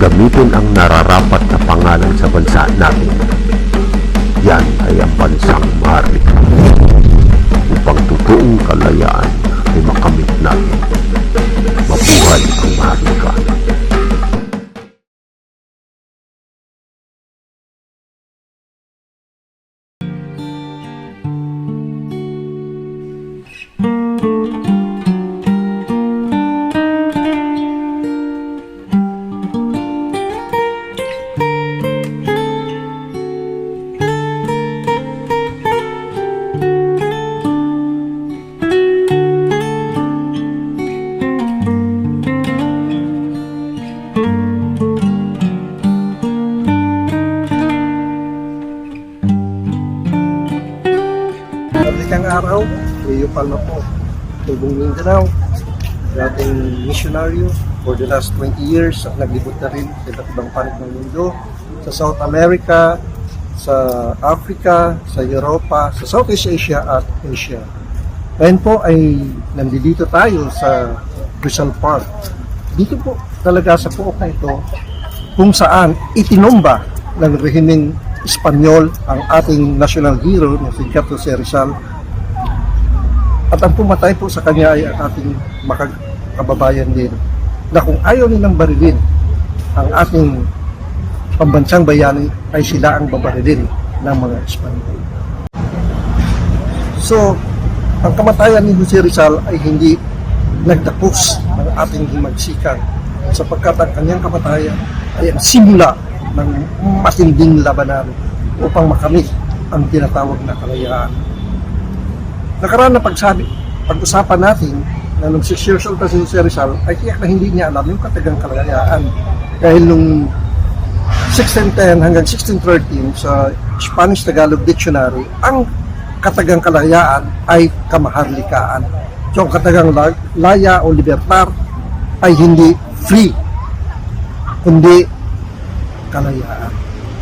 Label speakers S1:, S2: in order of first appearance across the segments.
S1: Gamitin ang nararapat na pangalan sa bansa natin. Yan ay ang bansang Marika. Upang totoong kalayaan ay makamit natin. Mabuhay ang Marika.
S2: For the last 20 years naglibot na rin sa iba't ibang panig ng mundo sa South America, sa Africa, sa Europa, sa Southeast Asia at Asia. Ngayon po ay nandito tayo sa Rizal Park. Dito po talaga sa puok na ito kung saan itinomba ng rehimeng Espanyol ang ating national hero na si Gato C. Rizal at ang pumatay po sa kanya ay ang ating makakababayan din na kung ayaw nilang barilin ang ating pambansang bayani ay sila ang babarilin ng mga Espanyol. So, ang kamatayan ni Jose Rizal ay hindi nagtapos ng ating himagsikan sapagkat ang kanyang kamatayan ay ang simula ng matinding labanan upang makamit ang tinatawag na kalayaan. Nakaraan na pagsabi, pag-usapan natin na nung 6 years old pa si Jose Rizal ay tiyak na hindi niya alam yung katagang kalayaan. Dahil nung 1610 hanggang 1613 sa Spanish Tagalog Dictionary, ang katagang kalayaan ay kamaharlikaan. So ang katagang la- laya o libertar ay hindi free, kundi kalayaan.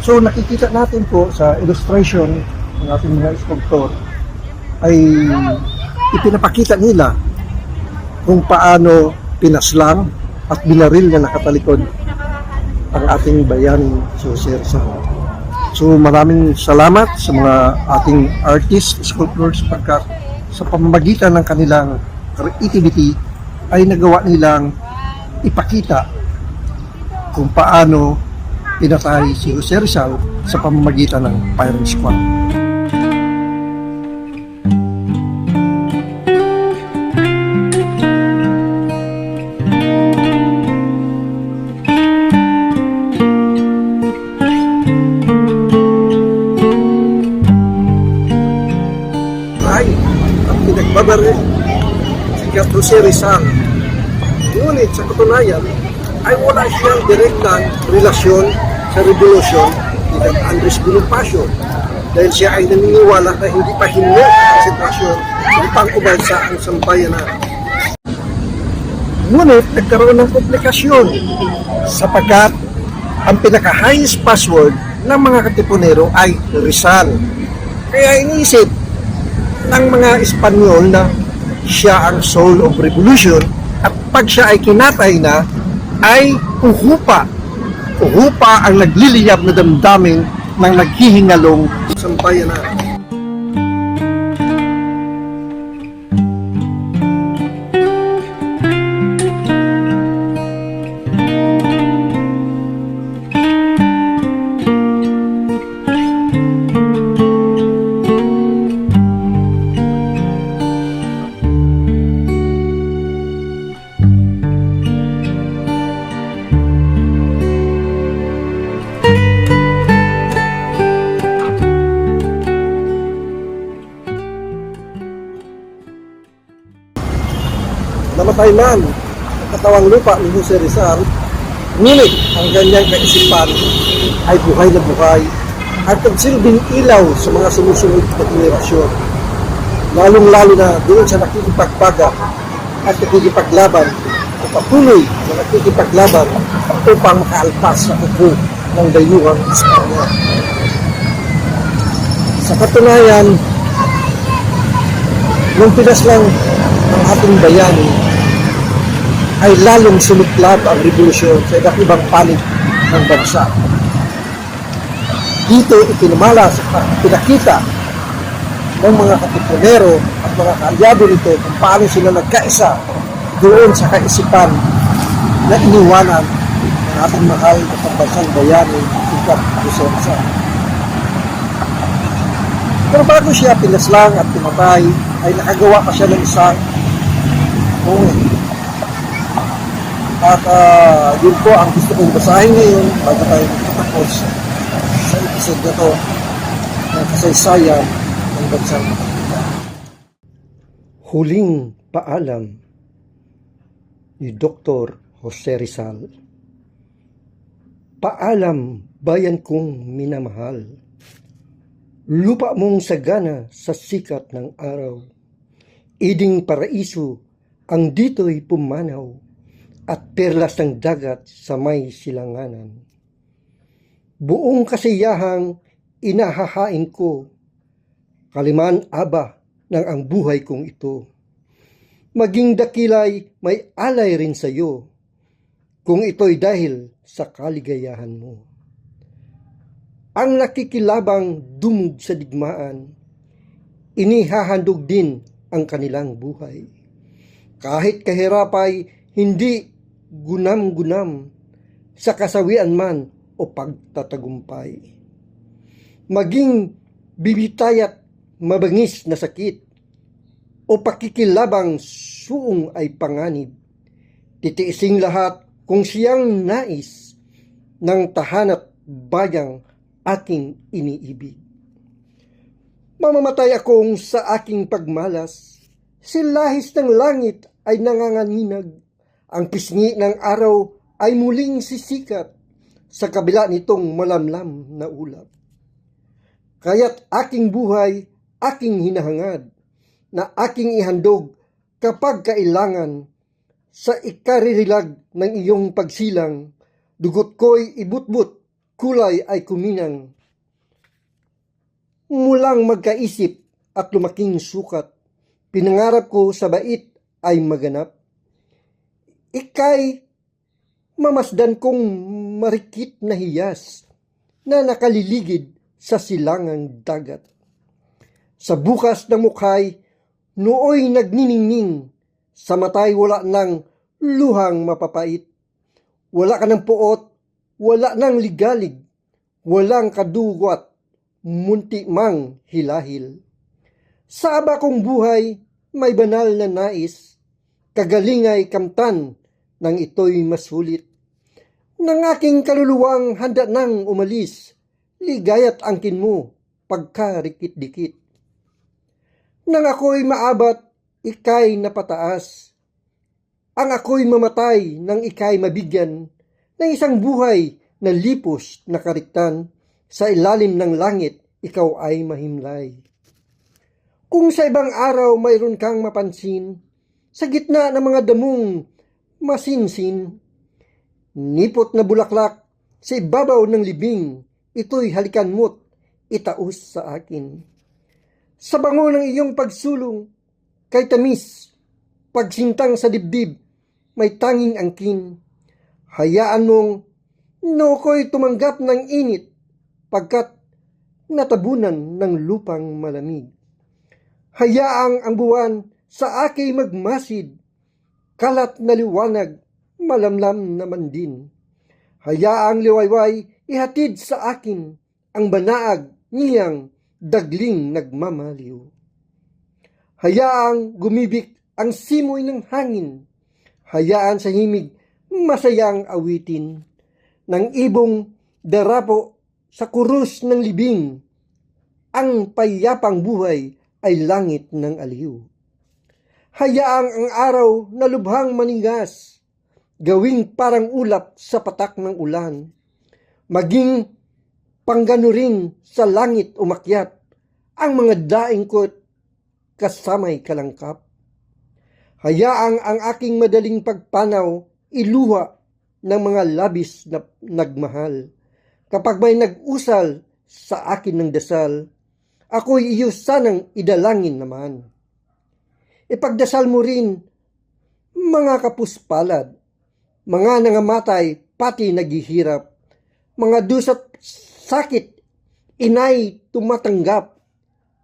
S2: So nakikita natin po sa illustration ng ating mga sculptor ay ipinapakita nila kung paano pinaslang at binaril na nakatalikod ang ating bayani si Jose Rizal. So maraming salamat sa mga ating artists, sculptors, pagkat sa pamamagitan ng kanilang creativity ay nagawa nilang ipakita kung paano pinatay si Jose Rizal sa pamamagitan ng firing squad. Katunayan ay wala siyang direktang relasyon sa revolusyon ni Kang Andres Bonifacio dahil siya ay naniniwala na hindi pa hinmo ang sitwasyon upang ubansa ang sambayanan. Ngunit nagkaroon ng komplikasyon sapagkat ang pinaka-highest password ng mga katipunero ay Rizal. Kaya iniisip ng mga Espanyol na siya ang soul of revolution at pag siya ay kinatay na ay uhupa. Uhupa ang nagliliyab na damdamin ng naghihingalong sampayanan. Namatay man ang katawang lupa ni Jose Rizal, ngunit ang ganyang kaisipan ay buhay na buhay at nagsilbing ilaw sa mga sumusunod na generasyon. Lalong-lalo na doon sa nakikipagpaga at nakikipaglaban at patuloy na nakikipaglaban upang makaalpas sa kuko ng dayuhang Espanya. Sa katunayan, nung pinas lang ang ating bayani ay lalong sumiklab ang revolusyon sa iba't ibang panig ng bansa. Dito ipinamalas at pinakita ng mga katipunero at mga kaalyado nito kung paano sila nagkaisa doon sa kaisipan na iniwanan ng ating mahal na pambansang bayani, Ikat Lucenza. Pero bago siya pinaslang at pinatay, ay nakagawa pa siya ng isang poem. At ah, yun po ang gusto kong basahin ngayon bago tayo magtatapos sa episode na to ng kasaysayan ng bansang Huling paalam ni Dr. Jose Rizal. Paalam, bayan kong minamahal. Lupa mong sagana sa sikat ng araw. Iding paraiso ang dito'y pumanaw at perlas ng dagat sa may silanganan. Buong kasiyahang inahahain ko, kaliman aba ng ang buhay kong ito. Maging dakilay may alay rin sa iyo, kung ito'y dahil sa kaligayahan mo. Ang nakikilabang dumog sa digmaan, inihahandog din ang kanilang buhay. Kahit kahirapay, hindi gunam-gunam sa kasawian man o pagtatagumpay. Maging bibitayat mabangis na sakit o pakikilabang suong ay panganib. Titiising lahat kung siyang nais ng tahanat bayang aking iniibig. Mamamatay akong sa aking pagmalas, silahis ng langit ay nanganganinag, ang pisngi ng araw ay muling sisikat sa kabila nitong malamlam na ulap. Kaya't aking buhay, aking hinahangad, na aking ihandog kapag kailangan sa ikaririlag ng iyong pagsilang, dugot ko'y ibutbut, kulay ay kuminang. Mulang magkaisip at lumaking sukat, pinangarap ko sa bait ay maganap. Ikay mamasdan kong marikit na hiyas na nakaliligid sa silangang dagat. Sa bukas na mukhay, nooy nagniningning, sa matay wala ng luhang mapapait. Wala ka ng puot, wala ng ligalig, walang kadugot, munti mang hilahil. Sa aba kong buhay, may banal na nais, kagalingay kamtan, nang ito'y masulit. Nang aking kaluluwang handa nang umalis, ligayat angkin mo, pagkarikit-dikit. Nang ako'y maabat, ikay napataas. Ang ako'y mamatay nang ikay mabigyan ng isang buhay na lipos na kariktan sa ilalim ng langit, ikaw ay mahimlay. Kung sa ibang araw mayroon kang mapansin, sa gitna ng mga damong masinsin, nipot na bulaklak sa ibabaw ng libing, ito'y halikan mo't itaos sa akin. Sa bango ng iyong pagsulong, kay tamis, pagsintang sa dibdib, may tanging angkin. Hayaan mong no ko'y tumanggap ng init, pagkat natabunan ng lupang malamig. Hayaang ang buwan sa aki magmasid, kalat na liwanag, malamlam naman din. Hayaang liwayway, ihatid sa akin ang banaag niyang dagling nagmamaliw. Hayaang gumibik ang simoy ng hangin, hayaan sa himig masayang awitin ng ibong darapo sa kurus ng libing. Ang payapang buhay ay langit ng aliw. Hayaang ang araw na lubhang maningas, gawing parang ulap sa patak ng ulan. Maging panggano rin sa langit umakyat ang mga daing ko't kasamay kalangkap. Hayaang ang aking madaling pagpanaw iluha ng mga labis na nagmahal. Kapag may nag-usal sa akin ng dasal, ako'y iyo sanang idalangin naman. Ipagdasal mo rin, mga kapuspalad, mga nangamatay, pati naghihirap, mga dusat sakit, inay tumatanggap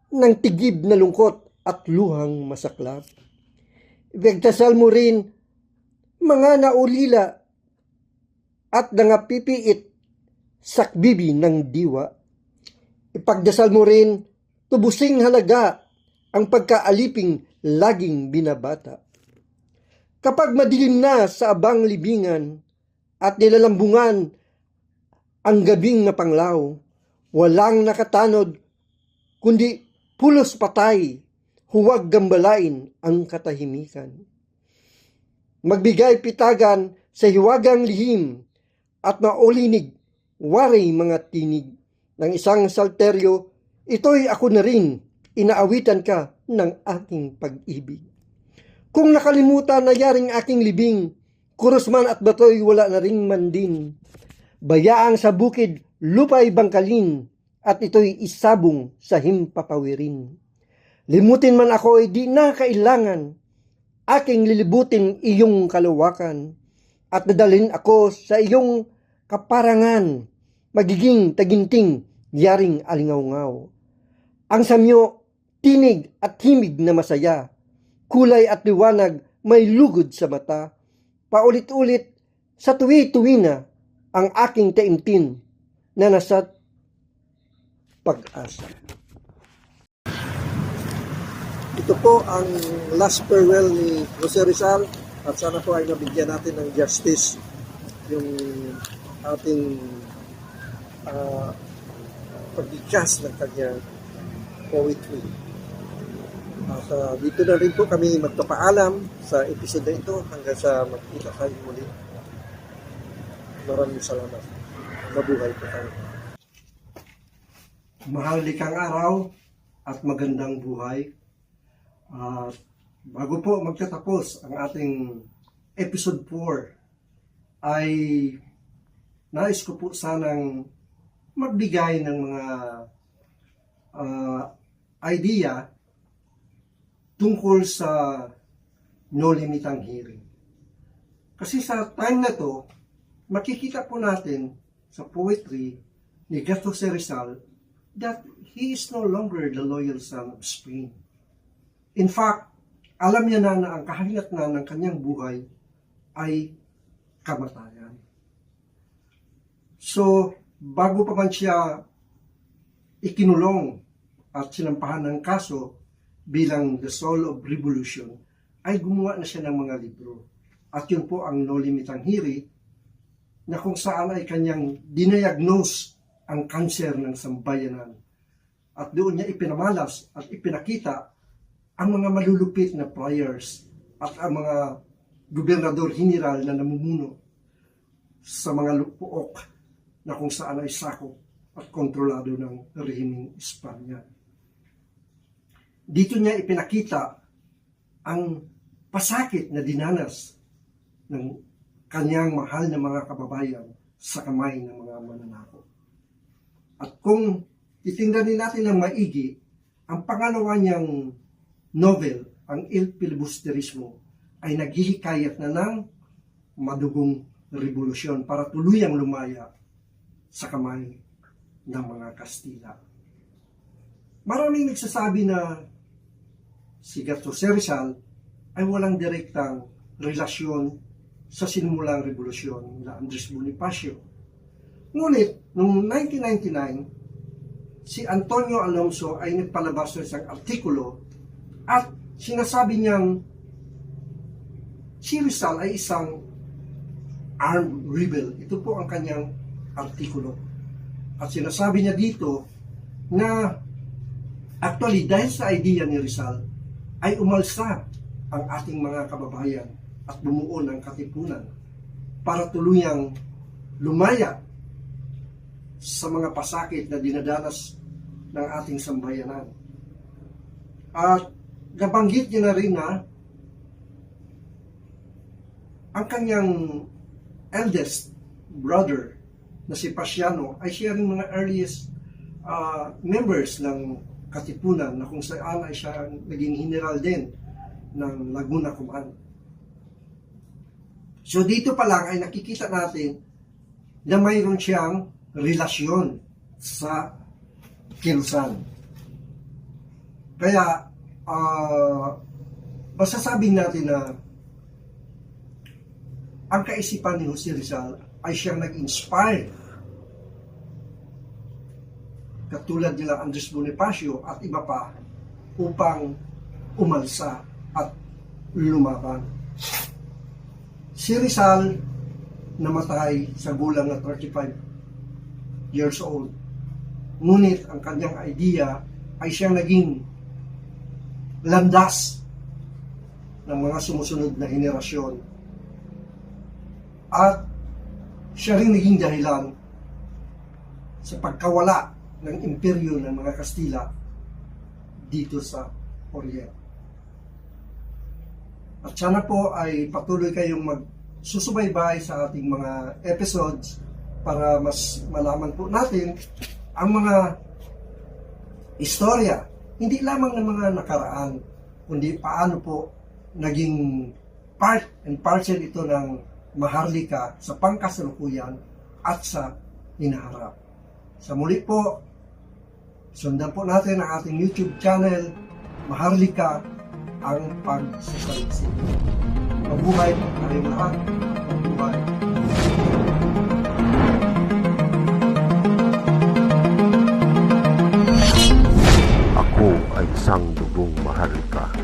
S2: ng tigib na lungkot at luhang masaklap. Ibigdasal mo rin mga naulila at nangapipiit sakbibi ng diwa. Ipagdasal mo rin tubusing halaga ang pagkaaliping laging binabata. Kapag madilim na sa abang libingan at nilalambungan ang gabing na panglaw, walang nakatanod kundi pulos patay, huwag gambalain ang katahimikan. Magbigay pitagan sa hiwagang lihim at maulinig waray mga tinig ng isang salteryo, ito'y ako na rin, inaawitan ka ng aking pag-ibig. Kung nakalimutan na yaring aking libing, kuros man at bato'y wala na ring mandin. Bayaang sa bukid, lupa'y bangkalin, at ito'y isabong sa himpapawirin. Limutin man ako ay di na kailangan, aking lilibutin iyong kaluwakan, at dadalhin ako sa iyong kaparangan, magiging taginting, yaring alingaw-ngaw. Ang samyo, tinig at himig na masaya, kulay at liwanag may lugod sa mata, paulit-ulit sa tuwi-tuwi na ang aking taimtin na nasa pag-asa. Ito po ang last farewell ni Jose Rizal at sana po ay nabigyan natin ng justice yung ating uh, pagbigkas ng kanyang poetry. Ah, dito na rin po kami magpapaalam sa episode na ito hanggang sa magkita tayo muli. Maraming salamat. Mabuhay po tayo. Mahal kang araw at magandang buhay. At bago po magtatapos ang ating episode 4 ay nais ko po sanang magbigay ng mga ah, idea tungkol sa no limitang hearing. Kasi sa time na to, makikita po natin sa poetry ni Gato Rizal that he is no longer the loyal son of Spain. In fact, alam niya na na ang kahangat na ng kanyang buhay ay kamatayan. So, bago pa man siya ikinulong at sinampahan ng kaso bilang the soul of revolution, ay gumawa na siya ng mga libro. At yun po ang No Limitang Hiri, na kung saan ay kanyang dinayagnos ang kanser ng sambayanan. At doon niya ipinamalas at ipinakita ang mga malulupit na players at ang mga gobernador general na namumuno sa mga lupuok na kung saan ay sakop at kontrolado ng rehimeng Espanya. Dito niya ipinakita ang pasakit na dinanas ng kanyang mahal na mga kababayan sa kamay ng mga mananako. At kung titingnan din natin ng maigi, ang pangalawa niyang novel, ang Il Filibusterismo, ay naghihikayat na ng madugong revolusyon para tuluyang lumaya sa kamay ng mga Kastila. Maraming nagsasabi na si Gato Rizal ay walang direktang relasyon sa sinimulang revolusyon nila Andres Bonifacio. Ngunit, noong 1999, si Antonio Alonso ay nagpalabas ng isang artikulo at sinasabi niyang si Rizal ay isang armed rebel. Ito po ang kanyang artikulo. At sinasabi niya dito na actually dahil sa idea ni Rizal ay umalsa ang ating mga kababayan at bumuo ng katipunan para tuluyang lumaya sa mga pasakit na dinadanas ng ating sambayanan. At nabanggit niya na rin na ang kanyang eldest brother na si Pasiano ay siya rin mga earliest uh, members ng Katipunan na kung saan ay siya naging general din ng Laguna Command. So dito pa lang ay nakikita natin na mayroon siyang relasyon sa kilusan. Kaya, ah masasabing natin na ang kaisipan ni Jose Rizal ay siyang nag-inspire katulad nila Andres Bonifacio at iba pa upang umalsa at lumaban. Si Rizal namatay sa gulang na 35 years old. Ngunit ang kanyang idea ay siyang naging landas ng mga sumusunod na henerasyon. At siya rin naging dahilan sa pagkawala ng imperyo ng mga Kastila dito sa Orient. At sana po ay patuloy kayong magsusubaybay sa ating mga episodes para mas malaman po natin ang mga istorya, hindi lamang ng mga nakaraan, kundi paano po naging part and parcel ito ng Maharlika sa pangkasalukuyan at sa hinaharap. Sa muli po, sundan po natin ang ating YouTube channel, Maharlika, ang pagsasalisi. Mabuhay po tayong lahat. Mabuhay.
S1: Ako ay isang dugong maharlika.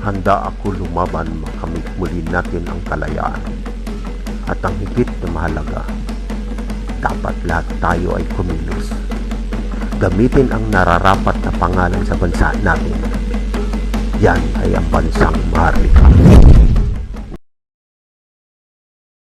S1: Handa ako lumaban makamit muli natin ang kalayaan. At ang higit na mahalaga, dapat lahat tayo ay kumilos. Gamitin ang nararapat na pangalan sa bansa natin. Yan ay ang bansang maharlika.